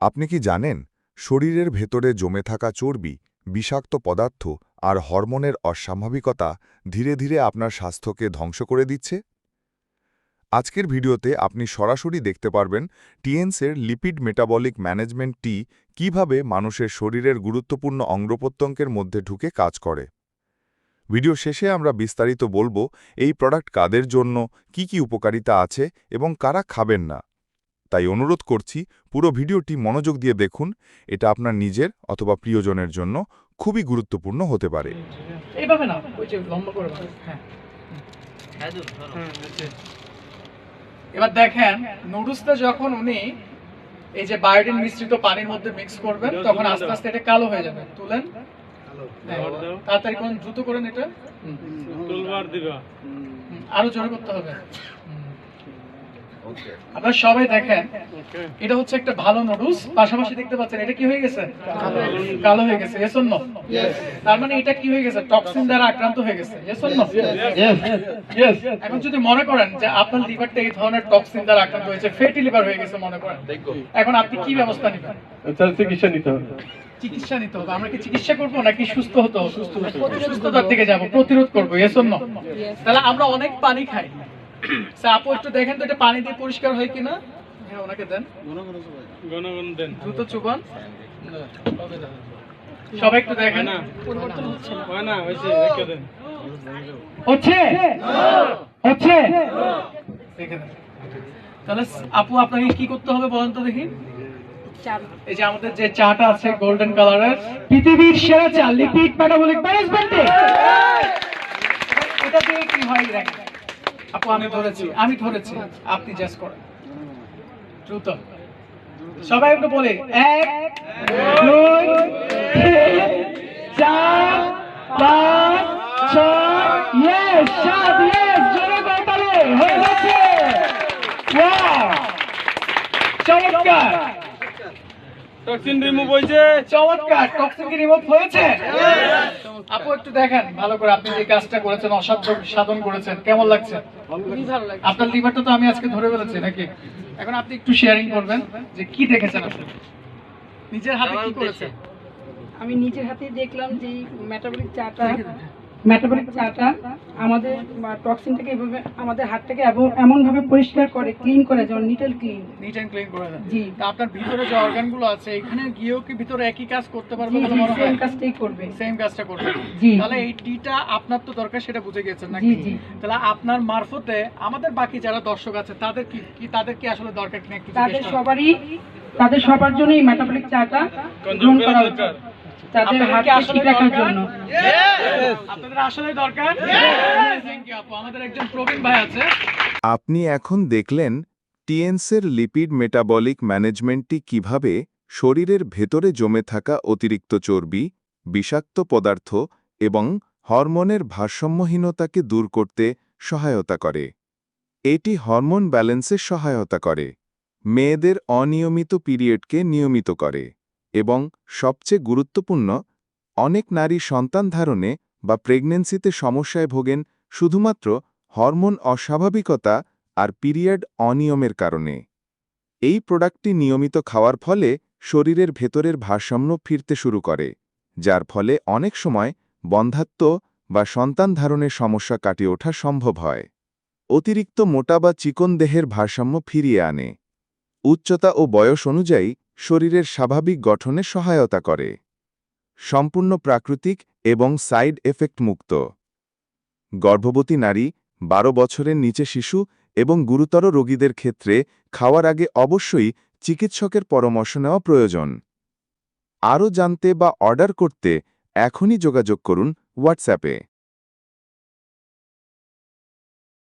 আপনি কি জানেন, শরীরের ভেতরে জমে থাকা চর্বি, বিষাক্ত পদার্থ আর হরমোনের অস্বাভাবিকতা ধীরে ধীরে আপনার স্বাস্থ্যকে ধ্বংস করে দিচ্ছে? আজকের ভিডিওতে আপনি সরাসরি দেখতে পারবেন টিএনসের লিপিড মেটাবলিক ম্যানেজমেন্ট টি কীভাবে মানুষের শরীরের গুরুত্বপূর্ণ অঙ্গপ্রত্যঙ্গের মধ্যে ঢুকে কাজ করে। ভিডিও শেষে আমরা বিস্তারিত বলব, এই প্রোডাক্ট কাদের জন্য, কি কি উপকারিতা আছে এবং কারা খাবেন না। তাই অনুরোধ করছি পুরো ভিডিওটি মনোযোগ দিয়ে দেখুন। এটা আপনার নিজের অথবা প্রিয়জনের জন্য খুবই গুরুত্বপূর্ণ হতে পারে। এইভাবে না ওই যে লম্বা করে হ্যাঁ। এবার দেখেন নুডলসটা যখন উনি এই যে বায়োডিন মিশ্রিত পানির মধ্যে মিক্স করবেন তখন আস্তে আস্তে এটা কালো হয়ে যাবে। তুলেন। হ্যাঁ, তাড়াতাড়ি করুন দ্রুত করেন এটা। তুলবার দিবা। আরও জোরে করতে হবে। আপনারা সবাই দেখেন। এটা হচ্ছে একটা ভালো নুডলস পাশাপাশি দেখতে পাচ্ছেন এটা কি হয়ে গেছে? কালো হয়ে গেছে। এস নো তার মানে এটা কি হয়ে গেছে? টক্সিন দ্বারা আক্রান্ত হয়ে গেছে এস নো এখন যদি মনে করেন যে আপনার লিভারটা এই ধরনের টক্সিন দ্বারা আক্রান্ত হয়েছে ফ্যাটি লিভার হয়ে গেছে মনে করেন এখন আপনি কি ব্যবস্থা নেবেন? তাহলে চিকিৎসা নিতে হবে। চিকিৎসা নিতে হবে। আমরা কি চিকিৎসা করব নাকি সুস্থ হতে হবে? সুস্থতার দিকে যাব প্রতিরোধ করব এস নো তাহলে আমরা অনেক পানি খাই। স্যার আপু একটু দেখেন তো এটা পানি দিয়ে পরিষ্কার হয় কিনা? হ্যাঁ ওনাকে দেন। গণ গণ দেন দ্রুত চুবান। সবাই একটু দেখেন। না হয় না হয়েছে রেখে দেন। হচ্ছে? হচ্ছে? দেখে দেন। তাহলে আপু আপনাকে কি করতে হবে বলেন তো দেখি। এই যে আমাদের যে চাটা আছে গোল্ডেন কালারের পৃথিবীর সেরা চা লিপিড মেটাবলিক ম্যানেজমেন্টে এটা দিয়ে কি হয় দেখেন। আপু, আমি ধরেছি আমি ধরেছি। আপনি জাস্ট করেন। দ্রুত। সবাই একটু বলে, এক, দুই, চার, পাঁচ, ছয় ইয়েস সাত ইয়েস জোরে চমৎকার। টক্সিন রিমুভ হয়েছে। চমৎকার। টক্সিন রিমুভ হয়েছে। আপু একটু দেখেন। ভালো করে আপনি যে কাজটা করেছেন অসাধ্য সাধন করেছেন কেমন লাগছে? আপনার লিভারটা তো আমি আজকে ধরে ফেলেছি নাকি? এখন আপনি একটু শেয়ারিং করবেন যে কি দেখেছেন আপনি? নিজের হাতে কি করেছেন? আমি নিজের হাতে দেখলাম যে মেটাবলিক চাটা মেটাবলিক চাটা আমাদের টক্সিনটাকে এভাবে আমাদের হাতটাকে এমন ভাবে পরিষ্কার করে ক্লিন করে যেমন নিটেল ক্লিন নিট এন্ড ক্লিন করে দেন। জি। তা আপনার ভিতরে যে অর্গানগুলো আছে এখানে গিয়েও কি ভিতরে একই কাজ করতে পারবে বলে মনে হয়? সেম কাজটাই করবে। সেম কাজটা করবে। জি। তাহলে এই টিটা আপনার তো দরকার সেটা বুঝে গেছেন নাকি? জি, জি। তাহলে আপনার মারফতে আমাদের বাকি যারা দর্শক আছে তাদের কি কি তাদের কি আসলে দরকার কিনা একটু তাদের সবারই তাদের সবার জন্য এই মেটাবলিক চাটা কনজিউম গ্রহণ করা উচিত। তাদের হাতকে ঠিক রাখার জন্য। আপনাদের আসলে দরকার? থ্যাংক ইউ আপু। আমাদের একজন প্রবীণ ভাই আছে। আপনি এখন দেখলেন টিএনসের লিপিড মেটাবলিক ম্যানেজমেন্টটি কীভাবে শরীরের ভেতরে জমে থাকা অতিরিক্ত চর্বি বিষাক্ত পদার্থ এবং হরমোনের ভারসাম্যহীনতাকে দূর করতে সহায়তা করে। এটি হরমোন ব্যালেন্সে সহায়তা করে। মেয়েদের অনিয়মিত পিরিয়ডকে নিয়মিত করে। এবং সবচেয়ে গুরুত্বপূর্ণ, অনেক নারী সন্তান ধারণে বা প্রেগন্যান্সিতে সমস্যায় ভোগেন শুধুমাত্র হরমোন অস্বাভাবিকতা আর পিরিয়ড অনিয়মের কারণে। এই প্রোডাক্টটি নিয়মিত খাওয়ার ফলে শরীরের ভেতরের ভারসাম্য ফিরতে শুরু করে, যার ফলে অনেক সময় বন্ধাত্ব বা সন্তান ধারণের সমস্যা কাটিয়ে ওঠা সম্ভব হয়। অতিরিক্ত মোটা বা চিকন দেহের ভারসাম্য ফিরিয়ে আনে। উচ্চতা ও বয়স অনুযায়ী শরীরের স্বাভাবিক গঠনে সহায়তা করে। সম্পূর্ণ প্রাকৃতিক এবং সাইড এফেক্ট মুক্ত। গর্ভবতী নারী, বারো বছরের নিচে শিশু এবং গুরুতর রোগীদের ক্ষেত্রে খাওয়ার আগে অবশ্যই চিকিৎসকের পরামর্শ নেওয়া প্রয়োজন। আরও জানতে বা অর্ডার করতে এখনই যোগাযোগ করুন হোয়াটসঅ্যাপে।